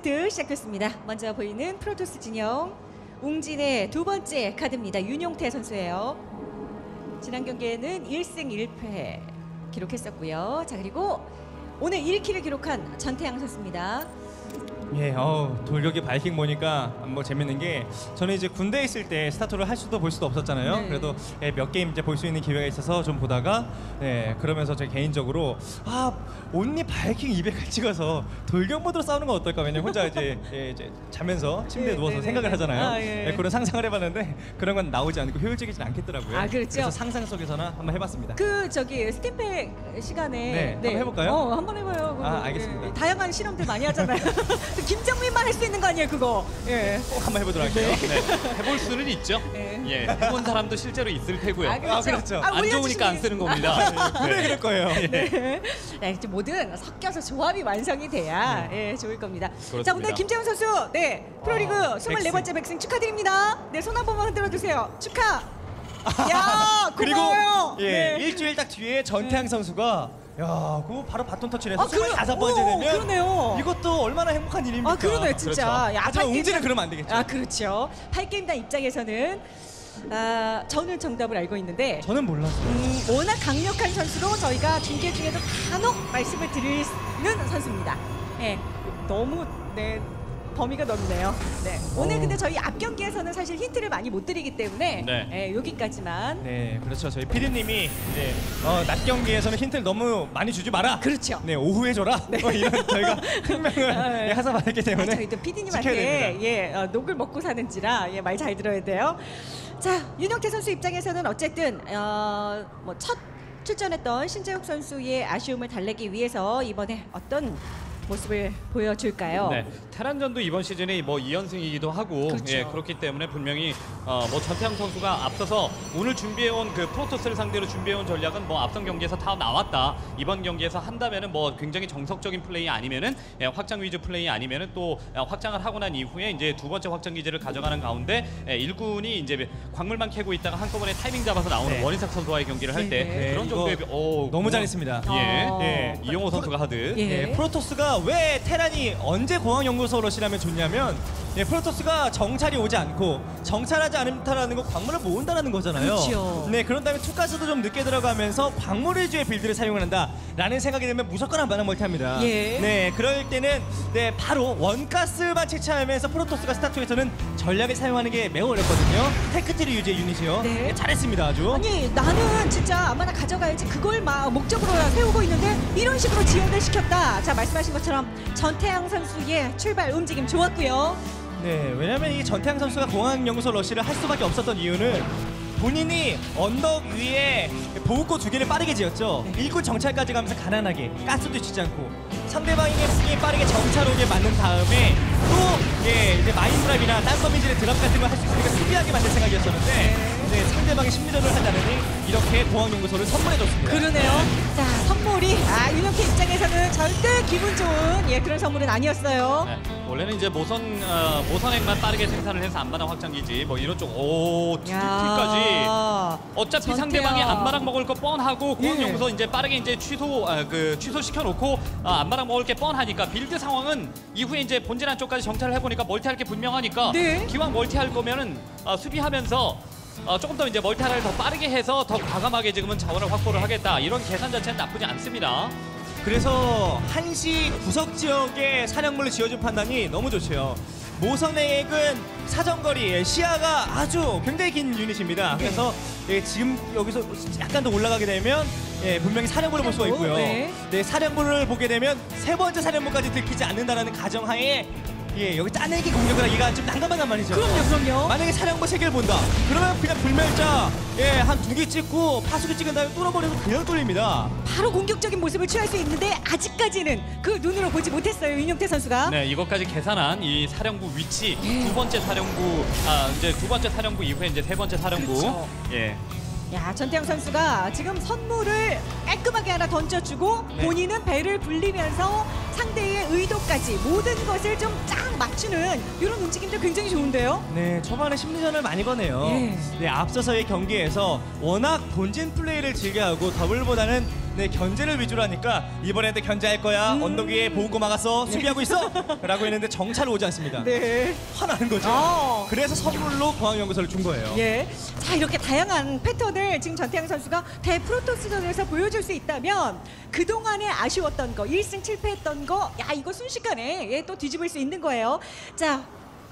세트 시작됐습니다. 먼저 보이는 프로토스 진영 웅진의 두 번째 카드입니다. 윤용태 선수예요. 지난 경기에는 1승 1패 기록했었고요. 자 그리고 오늘 1킬을 기록한 전태양 선수입니다. 예, 어 돌격의 바이킹 보니까 뭐 재밌는 게 저는 이제 군대에 있을 때 스타투를 할 수도 볼 수도 없었잖아요. 네. 그래도 예, 몇 게임 이제 볼 수 있는 기회가 있어서 좀 보다가 네, 그러면서 제 개인적으로 아 온리 바이킹 200을 찍어서 돌격 모드로 싸우는 건 어떨까? 왜냐면 혼자 이제, 예, 이제 자면서 침대에 네, 누워서 네, 생각을 네. 하잖아요. 아, 예. 예, 그런 상상을 해봤는데 그런 건 나오지 않고 효율적이진 않겠더라고요. 아, 그렇죠. 그래서 상상 속에서나 한번 해봤습니다. 그 저기 스팀팩 시간에 네, 한번 해볼까요? 어, 한번 해봐요. 아, 알겠습니다. 예, 다양한 실험들 많이 하잖아요. 김정민만 할 수 있는 거 아니에요, 그거? 예. 꼭 한번 해보도록 할게요. 네, 해볼 수는 있죠. 네. 예, 해본 사람도 실제로 있을 테고요. 아, 그렇죠. 아, 그렇죠. 아, 안 좋으니까 안 쓰는 겁니다. 분명히 그럴 거예요. 네. 네, 이제 뭐든 섞여서 조합이 완성이 돼야 예, 좋을 겁니다. 자. 오늘 김재훈 선수, 네, 프로리그 아, 24번째 백승 축하드립니다. 네, 손 한 번만 흔들어 주세요. 축하. 야, 그리고 고마워요. 예 네. 일주일 딱 뒤에 전태양 선수가 야 그거 바로 바톤 터치를 해서 아, 25번째 오, 되면 그러네요. 이것도 얼마나 행복한 일입니까 아, 그러네, 진짜. 그렇죠. 야, 하지만 팔 웅진은 그러면 안 되겠죠. 아, 그렇죠. 8게임단 입장에서는 아, 저는 정답을 알고 있는데 저는 몰랐어요. 음, 워낙 강력한 선수로 저희가 중계 중에도 간혹 말씀을 드리는 선수입니다. 예, 너무 네 범위가 넓네요. 네, 오늘 어. 근데 저희 앞 경기에서는 사실 힌트를 많이 못 드리기 때문에 네. 예, 여기까지만. 네 그렇죠. 저희 피디님이 이제 어, 낮 경기에서는 힌트를 너무 많이 주지 마라. 그렇죠. 네 오후에 줘라. 뭐 이런 저희가 흥명을 아, 네. 예, 하사받았기 아, 때문에 저희도 지켜야 PD님한테 됩니다. 예 어, 녹을 먹고 사는지라 예, 말 잘 들어야 돼요. 자 윤영태 선수 입장에서는 어쨌든 어, 뭐첫 출전했던 신재욱 선수의 아쉬움을 달래기 위해서 이번에 어떤 모습을 보여줄까요? 네, 테란전도 이번 시즌이 뭐 2연승이기도 하고 그렇죠. 예, 그렇기 때문에 분명히 어, 뭐 전태양 선수가 앞서서 오늘 준비해온 그 프로토스를 상대로 준비해온 전략은 뭐 앞선 경기에서 다 나왔다. 이번 경기에서 한다면은 뭐 굉장히 정석적인 플레이 아니면은 예, 확장 위주 플레이 아니면은 또 어, 확장을 하고 난 이후에 이제 두 번째 확장 기지를 가져가는 가운데 예, 일군이 이제 광물만 캐고 있다가 한꺼번에 타이밍 잡아서 나오는 네. 원희삭 선수와의 경기를 할 때 네. 그런 이거 정도의 오, 너무 뭐- 잘했습니다. 예, 어. 예, 이용호 선수가 하드. 예. 예, 프로토스가 왜 테란이 언제 공항연구소 러시라면 좋냐면 예, 프로토스가 정찰이 오지 않고 정찰하지 않다라는 건 광물을 모은다라는 거잖아요. 그렇죠. 네, 그런 다음에 투가스도 좀 늦게 들어가면서 광물 위주의 빌드를 사용을 한다라는 생각이 들면 무조건 한반항 멀티합니다. 예. 네, 그럴 때는 네 바로 원가스만 채취하면서 프로토스가 스타트에서는 전략을 사용하는 게 매우 어렵거든요. 테크트리 유지의 유닛이요. 네. 네, 잘했습니다, 아주. 아니 나는 진짜 아마나 가져가야지 그걸 막 목적으로 세우고 있는데 이런 식으로 지원을 시켰다. 자 말씀하신 것처럼 전태양 선수의 출발 움직임 좋았고요. 네, 왜냐면 이 전태양 선수가 공항 연구소 러시를 할 수밖에 없었던 이유는 본인이 언덕 위에 보호고 두 개를 빠르게 지었죠. 일꾼 정찰까지 가면서 가난하게 가스도 치지 않고 상대방에게 스킹이 빠르게 정찰 오게 만든 다음에 또 예, 이제 마인드랍이나 딴 거미질의 드랍 같은 걸 할 수 있으니까 수비하게 만들 생각이었었는데 네, 상대방의 심리전을 하자느니 이렇게 공항연구소를 선물해줬습니다. 그러네요. 자 선물이 아 윤영태 입장에서는 절대 기분 좋은 예 그런 선물은 아니었어요. 네, 원래는 이제 모선 어, 모선액만 빠르게 생산을 해서 안마당 확장기지 뭐 이런 쪽오 툴까지 어차피 전태야. 상대방이 안마랑 먹을 거 뻔하고 예. 공항연구소 이제 빠르게 이제 취소 아, 그 취소 시켜 놓고 아, 안마랑 먹을 게 뻔하니까 빌드 상황은 이후에 이제 본진 한 쪽까지 정찰을 해보니까 멀티할 게 분명하니까 네. 기왕 멀티할 거면은 아, 수비하면서 어, 조금 더 이제 멀티를 더 빠르게 해서 더 과감하게 지금은 자원을 확보를 하겠다 이런 계산 자체는 나쁘지 않습니다. 그래서 한시 구석 지역에 사령물을 지어준 판단이 너무 좋죠. 모선액은 사정거리 시야가 아주 굉장히 긴 유닛입니다. 그래서 예, 지금 여기서 약간 더 올라가게 되면 예, 분명히 사령부를 볼 수가 있고요. 네. 네, 사령부를 보게 되면 세 번째 사령부까지 들키지 않는다라는 가정하에 예, 여기 짜내기 공격을 하기가 좀 난감하단 말이죠. 그럼요, 그럼요. 만약에 사령부 세 개를 본다. 그러면 그냥 불멸자 예, 한 두 개 찍고 파수기 찍은 다음에 뚫어버려서 그냥 뚫립니다. 바로 공격적인 모습을 취할 수 있는데 아직까지는 그 눈으로 보지 못했어요 윤영태 선수가. 네, 이것까지 계산한 이 사령부 위치 두 번째 사령부 아 이제 두 번째 사령부 이후에 이제 세 번째 사령부 그렇죠. 예. 야 전태양 선수가 지금 선물을 깔끔하게 하나 던져주고 네. 본인은 배를 불리면서 상대의 의도까지 모든 것을 좀 쫙 맞추는 이런 움직임도 굉장히 좋은데요. 네, 초반에 심리전을 많이 거네요. 예. 네, 앞서서의 경기에서 워낙 본진 플레이를 즐겨하고 더블보다는 네 견제를 위주로 하니까 이번에도 견제할 거야 음. 언덕 위에 보고 막았어 수비하고 있어 라고 했는데 정찰 오지 않습니다 네. 화나는 거죠 어. 그래서 선물로 공항연구소를 준 거예요 예. 자, 이렇게 다양한 패턴을 지금 전태양 선수가 대프로토스전에서 보여줄 수 있다면 그동안에 아쉬웠던 거, 1승 7패했던 거, 야, 이거 순식간에 예, 또 뒤집을 수 있는 거예요. 자,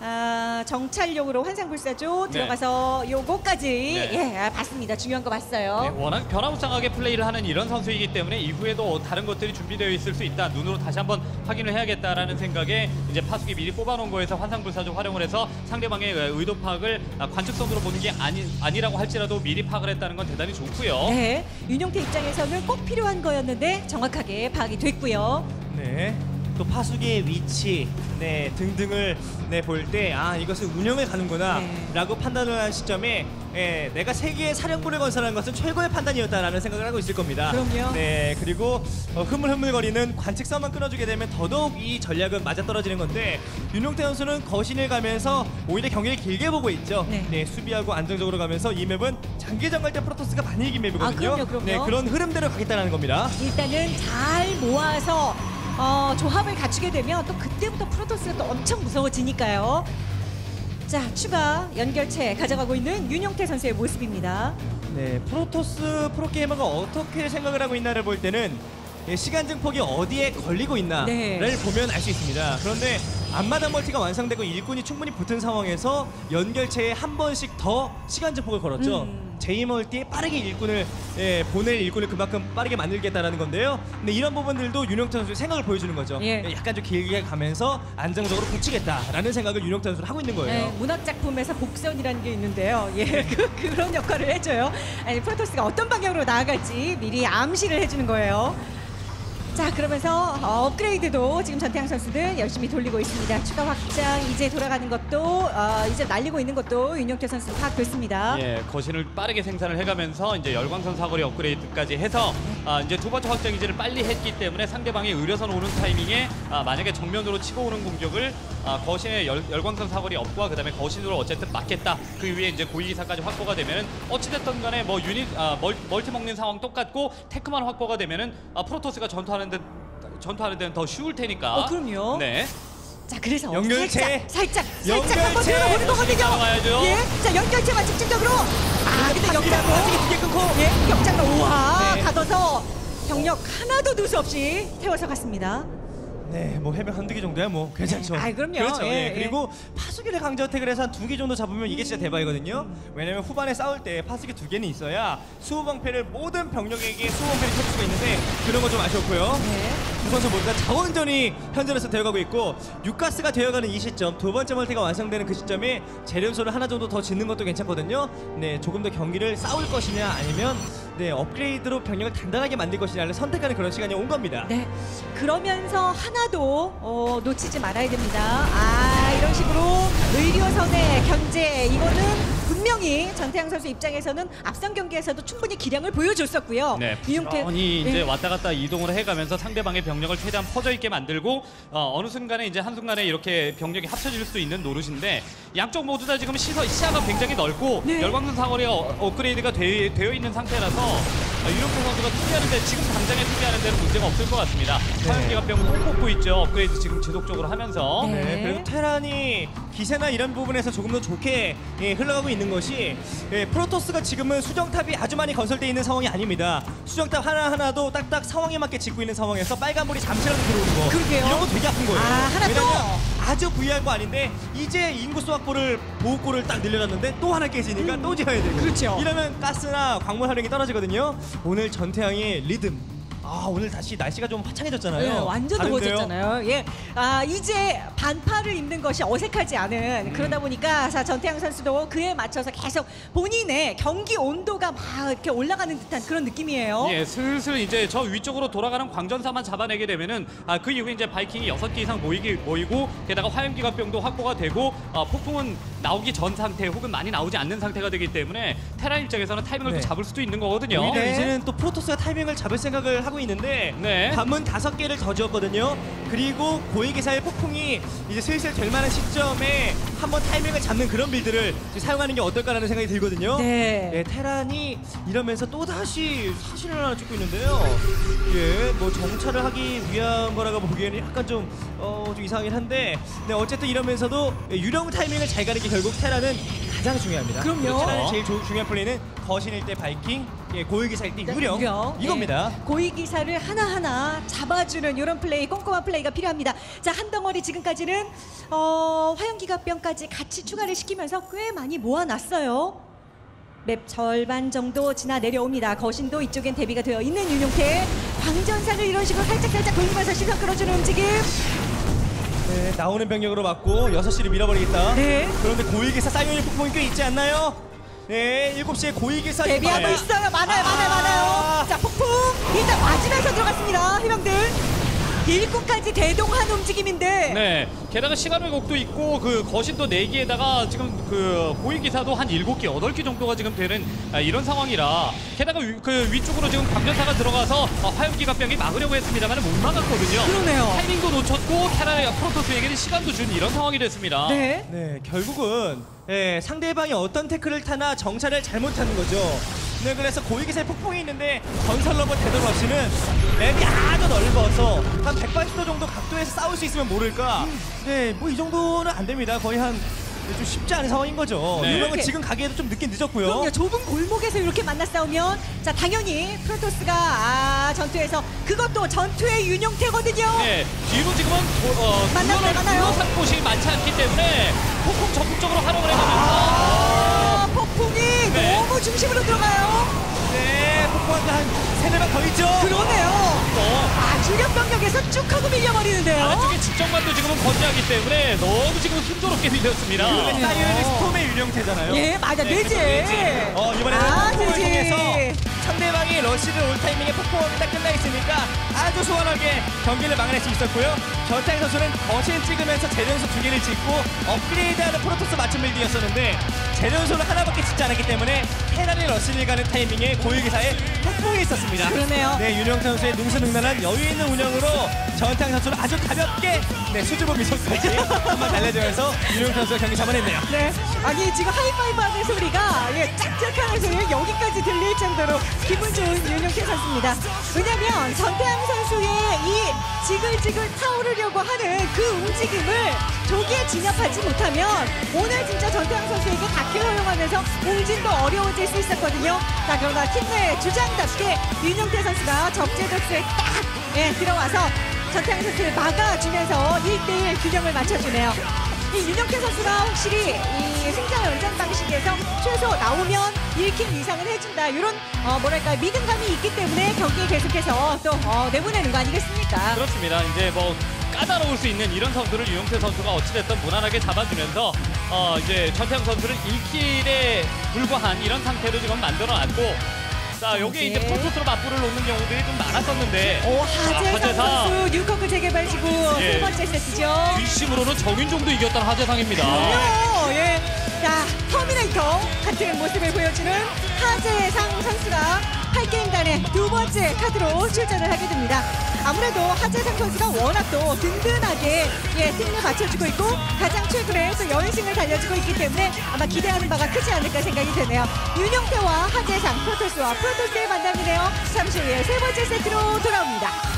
아, 정찰용으로 환상불사조 들어가서 요거까지 네. 예, 아, 봤습니다. 중요한 거 봤어요. 네, 워낙 변화무쌍하게 플레이를 하는 이런 선수이기 때문에 이후에도 다른 것들이 준비되어 있을 수 있다. 눈으로 다시 한번 확인을 해야겠다라는 생각에 이제 파수기 미리 뽑아놓은 거에서 환상불사조 활용을 해서 상대방의 의도 파악을 아, 관측선으로 보는 게 아니, 아니라고 할지라도 미리 파악을 했다는 건 대단히 좋고요. 네. 윤용태 입장에서는 꼭 필요한 거였는데 정확하게 파악이 됐고요. 네. 또 파수기의 위치, 네 등등을 네, 볼 때 아 이것은 운영을 네. 가는구나라고 판단을 한 시점에 예, 내가 세계의 사령부를 건설하는 것은 최고의 판단이었다라는 생각을 하고 있을 겁니다. 그럼요. 네 그리고 어, 흐물흐물거리는 관측선만 끊어주게 되면 더더욱 이 전략은 맞아떨어지는 건데 윤용태 선수는 거신을 가면서 오히려 경기를 길게 보고 있죠. 네. 수비하고 안정적으로 가면서 이 맵은 장기전 갈 때 프로토스가 많이 이긴 맵이거든요. 아, 그럼요, 그럼요. 네 그런 흐름대로 가겠다는 겁니다. 일단은 잘 모아서 어, 조합을 갖추게 되면 또 그때부터 프로토스가 또 엄청 무서워지니까요. 자, 추가 연결체 가져가고 있는 윤용태 선수의 모습입니다. 네, 프로토스 프로게이머가 어떻게 생각을 하고 있나를 볼 때는 예, 시간 증폭이 어디에 걸리고 있나를 네. 보면 알 수 있습니다. 그런데 앞마당 멀티가 완성되고 일꾼이 충분히 붙은 상황에서 연결체에 한 번씩 더 시간 증폭을 걸었죠. 음. 제이 멀티에 빠르게 일꾼을 예, 보낼 일꾼을 그만큼 빠르게 만들겠다라는 건데요. 근데 이런 부분들도 윤영태 선수의 생각을 보여주는 거죠. 예. 약간 좀 길게 가면서 안정적으로 붙이겠다라는 생각을 윤영태 선수는 하고 있는 거예요. 네, 문학 작품에서 복선이라는 게 있는데요. 예, 그, 그런 역할을 해줘요. 아니, 프로토스가 어떤 방향으로 나아갈지 미리 암시를 해주는 거예요. 자, 그러면서 어, 업그레이드도 지금 전태양 선수들 열심히 돌리고 있습니다. 추가 확장 이제 돌아가는 것도 어, 이제 날리고 있는 것도 윤영태 선수 파악됐습니다. 예, 거신을 빠르게 생산을 해가면서 이제 열광선 사거리 업그레이드까지 해서 아, 이제 두 번째 확장 기제를 빨리 했기 때문에 상대방이 의료선 오는 타이밍에 아, 만약에 정면으로 치고 오는 공격을 아, 거신의 열, 열광선 사거리 업과 그다음에 거신으로 어쨌든 막겠다. 그 위에 이제 고위기사까지 확보가 되면은 어찌됐든 간에 뭐 유닛 아, 멀, 멀티 먹는 상황 똑같고 테크만 확보가 되면은 아, 프로토스가 전투하는 데 전투하는 데는 더 쉬울 테니까. 어, 그럼요. 네. 자, 그래서 연결체. 살짝, 살짝, 살짝 한번. 들어보는 거거든요. 예, 자, 연결체만 집중적으로. 아, 근데 역장으로. 파수기 두개 끊고 예, 역장로 우와 네. 가둬서 병력 하나도 누수 없이 태워서 갔습니다. 네, 뭐 해병 한두 개 정도야 뭐 괜찮죠. 네, 아이, 그럼요. 그렇죠. 예, 예, 예. 그리고 파수기를 강제 어택을 해서 한 두 개 정도 잡으면 이게 진짜 대박이거든요. 왜냐면 후반에 싸울 때 파수기 두 개는 있어야 수호방패를 모든 병력에게 수호방패를 켜줄 수가 있는데 그런 거 좀 아쉬웠고요. 네. 두 선수 모두 다 자원전이 현존에서 되어가고 있고 육가스가 되어가는 이 시점 두 번째 멀티가 완성되는 그 시점에 재련소를 하나 정도 더 짓는 것도 괜찮거든요. 네, 조금 더 경기를 싸울 것이냐 아니면 네 업그레이드로 병력을 단단하게 만들 것이냐를 선택하는 그런 시간이 온 겁니다. 네. 그러면서 하나도 어, 놓치지 말아야 됩니다. 아, 이런 식으로 의료선의 견제 이거는 분명히 전태양 선수 입장에서는 앞선 경기에서도 충분히 기량을 보여줬었고요. 네, 이용태 부지런히 이제 예. 왔다 갔다 이동을 해가면서 상대방의 병력을 최대한 퍼져 있게 만들고 어, 느 순간에 이제 한 순간에 이렇게 병력이 합쳐질 수 있는 노릇인데 양쪽 모두 다 지금 시서, 시야가 굉장히 넓고 네. 열광선 사거리가 어, 업그레이드가 되, 되어 있는 상태라서 어, 유럽태 선수가 투기하는데 지금 당장에 투기하는 데는 문제가 없을 것 같습니다. 화염기갑병 꼭 뽑고 있죠. 업그레이드 지금 지속적으로 하면서 네. 네, 그리고 테란이 기세나 이런 부분에서 조금 더 좋게 예, 흘러가고 있는 것이 예, 프로토스가 지금은 수정탑이 아주 많이 건설되어 있는 상황이 아닙니다. 수정탑 하나하나도 딱딱 상황에 맞게 짓고 있는 상황에서 빨간불이 잠시라도 들어오는 거 그러게요. 이런 거 되게 아픈 거예요. 아, 하나 왜냐면 더. 아주 부유한 거 아닌데 이제 인구수 확보를 보호골을 딱 늘려놨는데 또 하나 깨지니까 또 지어야 되고 그렇죠. 이러면 가스나 광물 활용이 떨어지거든요. 오늘 전태양의 리듬 아 오늘 다시 날씨가 좀 화창해졌잖아요. 네, 완전? 더워졌잖아요. 예, 아 이제 반팔을 입는 것이 어색하지 않은 그러다 보니까 자 전태양 선수도 그에 맞춰서 계속 본인의 경기 온도가 막 이렇게 올라가는 듯한 그런 느낌이에요. 예, 슬슬 이제 저 위쪽으로 돌아가는 광전사만 잡아내게 되면은 아, 그 이후에 이제 바이킹이 여섯 개 이상 모이기 모이고 게다가 화염기갑병도 확보가 되고 아, 폭풍은 나오기 전 상태 혹은 많이 나오지 않는 상태가 되기 때문에 테란 입장에서는 타이밍을 네. 또 잡을 수도 있는 거거든요. 오히려 네. 이제는 또 프로토스가 타이밍을 잡을 생각을 하고 있는데 네. 관문 다섯 개를 더 지었거든요. 그리고 고위기사의 폭풍이 이제 슬슬 될 만한 시점에 한번 타이밍을 잡는 그런 빌드를 사용하는 게 어떨까라는 생각이 들거든요. 네. 네, 테란이 이러면서 또 다시 사실을 하나 찍고 있는데요. 예, 뭐 정찰을 하기 위한 거라고 보기에는 약간 좀, 어, 좀 이상하긴 한데, 네, 어쨌든 이러면서도 예, 유령 타이밍을 잘 가는 게 결국 테란은 가장 중요합니다. 그럼요. 테란의 제일 조- 중요한 플레이는 거신일 때 바이킹, 예, 고위기사일 때 유령, 이겁니다. 네. 고위 기사를 하나하나 잡아주는 이런 플레이, 꼼꼼한 플레이가 필요합니다. 자, 한 덩어리 지금까지는 어, 화염기갑병까지 같이 추가를 시키면서 꽤 많이 모아놨어요. 맵 절반 정도 지나 내려옵니다. 거신도 이쪽엔 대비가 되어 있는 윤용태. 광전사를 이런 식으로 살짝살짝 돌리면서 시선 끌어주는 움직임. 네, 나오는 병력으로 맞고 6시를 밀어버리겠다. 네. 그런데 고위기사 사이언의 폭풍이 꽤 있지 않나요? 네, 7시에 고위기사 대비하고 네. 있어요. 많아요, 많아요, 많아요. 자, 폭풍 일단 맞으면서 들어갔습니다. 해병들. 일꾼까지 대동한 움직임인데. 네. 게다가 시간 왜곡도 있고 그 거신도 4개에다가 지금 그 보위 기사도 한 7개, 8개 정도가 지금 되는 아, 이런 상황이라 게다가 위, 그 위쪽으로 지금 광전사가 들어가서 어, 화염기갑병이 막으려고 했습니다만 못 막았거든요. 그러네요. 타이밍도 놓쳤고 테라의 프로토스에게는 시간도 준 이런 상황이 됐습니다. 네. 네, 결국은 예, 상대방이 어떤 태클을 타나 정찰을 잘못하는 거죠. 네, 그래서 고위기사의 폭풍이 있는데 건설 로봇 되돌 없이는 맵이 아주 넓어서 한 180도 정도 각도에서 싸울 수 있으면 모를까. 네, 뭐 이 정도는 안 됩니다. 거의 한좀 쉽지 않은 상황인 거죠. 네. 유명은 지금 가기에도 좀 늦긴 늦었고요. 그럼요. 좁은 골목에서 이렇게 만나 싸우면 자 당연히 프로토스가 아, 전투에서 그것도 전투의 윤용태거든요. 네, 뒤로 지금은 도, 어, 만나요, 만나요. 둘러싼 곳이 많지 않기 때문에 폭풍 적극적으로 활용을 해가면서 아, 폭풍이 네. 너무 중심으로 들어가요. 네, 폭풍 한 세네 방더 있죠. 그러네요. 또아 주력 병력에서 쭉 하고 밀려버리는데요. 아래쪽에 직정만도 지금은 건재하기 때문에 너무 지금 힘들었게 밀렸습니다. 이번에 사이언이 스톰의 유령태잖아요. 예, 맞아, 네, 되지. 그래서 되지. 어, 이번에는 아, 되지. 통해서 상대방이 러시를 올 타이밍에 딱 끝나 있으니까 아주 소원하게 경기를 막아낼 수 있었고요. 전타인 선수는 거신 찍으면서 재련소 두 개를 짓고 업그레이드하는 프로토스 맞춤 빌드였었는데 재련소는 하나밖에 짓지 않았기 때문에 테란이 러시를 가는 타이밍에 고위기사에 폭풍이 있었습니다. 그러네요. 네, 윤영 선수의 능수능란한 여유 있는 운영으로 전타인 선수는 아주 가볍게 네, 수줍어 미소까지 한번 날려주면서 윤영 선수가 경기 잡아냈네요. 네. 아니 지금 하이파이브 하는 소리가 예, 짝짝하는 소리가 여기까지 들릴 정도로 기분 좋은 윤용태 선수 입니다. 왜냐면 전태양 선수의 이 지글지글 타오르려고 하는 그 움직임을 조기에 진압하지 못하면 오늘 진짜 전태양 선수에게 다큐 허용하면서 웅진도 어려워질 수 있었거든요. 자 그러나 팀내 주장답게 윤용태 선수가 적재적소에 딱 예, 들어와서 전태양 선수를 막아주면서 1대1 균형을 맞춰주네요. 이 윤영태 선수가 확실히 이 승자 연장 방식에서 최소 나오면 1킬 이상은 해준다. 이런 어, 뭐랄까 믿음감이 있기 때문에 경기에 계속해서 또 어, 내보내는 거 아니겠습니까? 그렇습니다. 이제 뭐 까다로울 수 있는 이런 선수를 유영태 선수가 어찌됐든 무난하게 잡아주면서 어 이제 전태양 선수를 1킬에 불과한 이런 상태로 지금 만들어놨고 자 여기에 이제 네. 프로토스로 맞불을 놓는 경우들이 좀 많았었는데 오 자, 하재상 하재상 선수 뉴커크 재개발 지구 예. 세 번째 세트죠. 뒷심으로는 정윤종도 이겼던 하재상입니다. 자, 터미네이터 같은 모습을 보여주는 하재상 선수가 8게임단의 두 번째 카드로 출전을 하게 됩니다. 아무래도 하재상 선수가 워낙 또 든든하게 예, 승리를 맞춰주고 있고 가장 최근에 또 연승을 달려주고 있기 때문에 아마 기대하는 바가 크지 않을까 생각이 되네요. 윤영태와 하재상 프로토스와 프로토스의 만남이네요. 잠시 후에 세 번째 세트로 돌아옵니다.